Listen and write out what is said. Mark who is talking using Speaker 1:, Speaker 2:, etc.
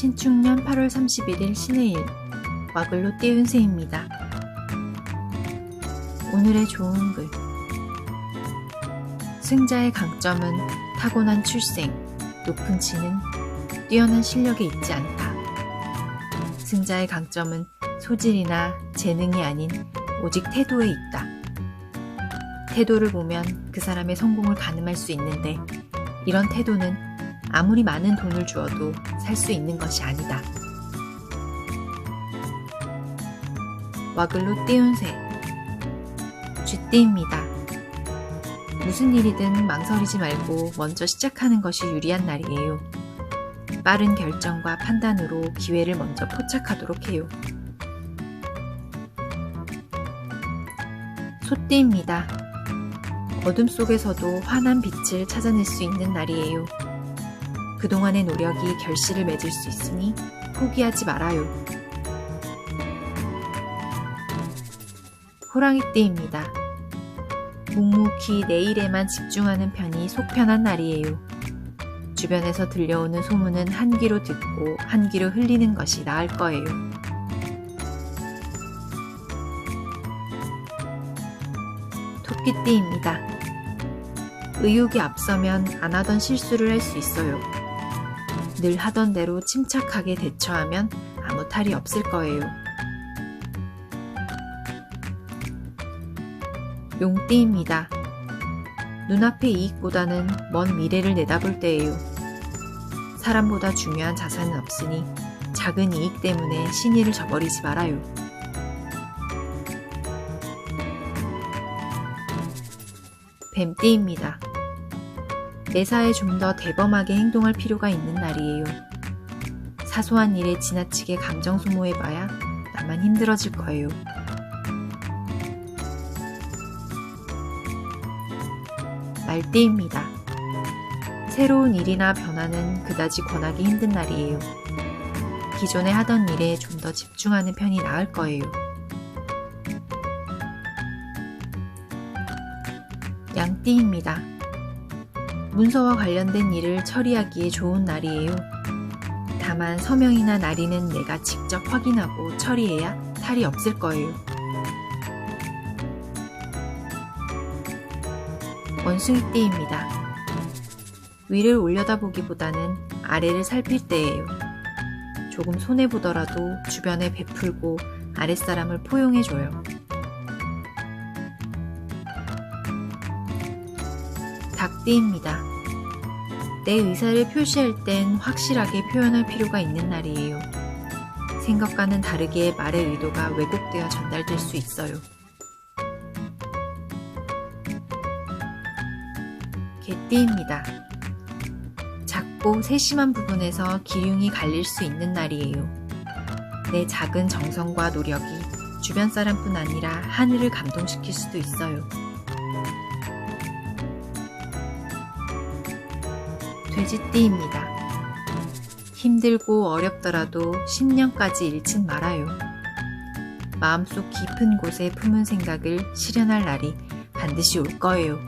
Speaker 1: 신축년 8월 31일 신해일 와글로 띄운 새입니다. 오늘의 좋은 글 승자의 강점은 타고난 출생, 높은 치는 뛰어난 실력에 있지 않다. 승자의 강점은 소질이나 재능이 아닌 오직 태도에 있다. 태도를 보면 그 사람의 성공을 가늠할 수 있는데 이런 태도는 아무리 많은 돈을 주어도 살 수 있는 것이 아니다. 와글로 띄운 새 쥐띠입니다. 무슨 일이든 망설이지 말고 먼저 시작하는 것이 유리한 날이에요. 빠른 결정과 판단으로 기회를 먼저 포착하도록 해요. 소띠입니다. 어둠 속에서도 환한 빛을 찾아낼 수 있는 날이에요. 그동안의 노력이 결실을 맺을 수 있으니 포기하지 말아요. 호랑이띠입니다. 묵묵히 내일에만 집중하는 편이 속편한 날이에요. 주변에서 들려오는 소문은 한 귀로 듣고 한 귀로 흘리는 것이 나을 거예요. 토끼띠입니다. 의욕이 앞서면 안 하던 실수를 할 수 있어요. 늘 하던 대로 침착하게 대처하면 아무 탈이 없을 거예요. 용띠입니다. 눈앞의 이익보다는 먼 미래를 내다볼 때예요. 사람보다 중요한 자산은 없으니 작은 이익 때문에 신의를 저버리지 말아요. 뱀띠입니다. 매사에 좀 더 대범하게 행동할 필요가 있는 날이에요. 사소한 일에 지나치게 감정 소모해봐야 나만 힘들어질 거예요. 말띠입니다. 새로운 일이나 변화는 그다지 권하기 힘든 날이에요. 기존에 하던 일에 좀 더 집중하는 편이 나을 거예요. 양띠입니다. 문서와 관련된 일을 처리하기에 좋은 날이에요. 다만 서명이나 날이는 내가 직접 확인하고 처리해야 탈이 없을 거예요. 원숭이띠입니다. 위를 올려다보기보다는 아래를 살필 때예요. 조금 손해보더라도 주변에 베풀고 아랫사람을 포용해줘요. 띠입니다. 내 의사를 표시할 땐 확실하게 표현할 필요가 있는 날이에요. 생각과는 다르게 말의 의도가 왜곡되어 전달될 수 있어요. 개띠입니다. 작고 세심한 부분에서 기륭이 갈릴 수 있는 날이에요. 내 작은 정성과 노력이 주변 사람뿐 아니라 하늘을 감동시킬 수도 있어요. 돼지띠입니다. 힘들고 어렵더라도 10년까지 잃진 말아요. 마음속 깊은 곳에 품은 생각을 실현할 날이 반드시 올 거예요.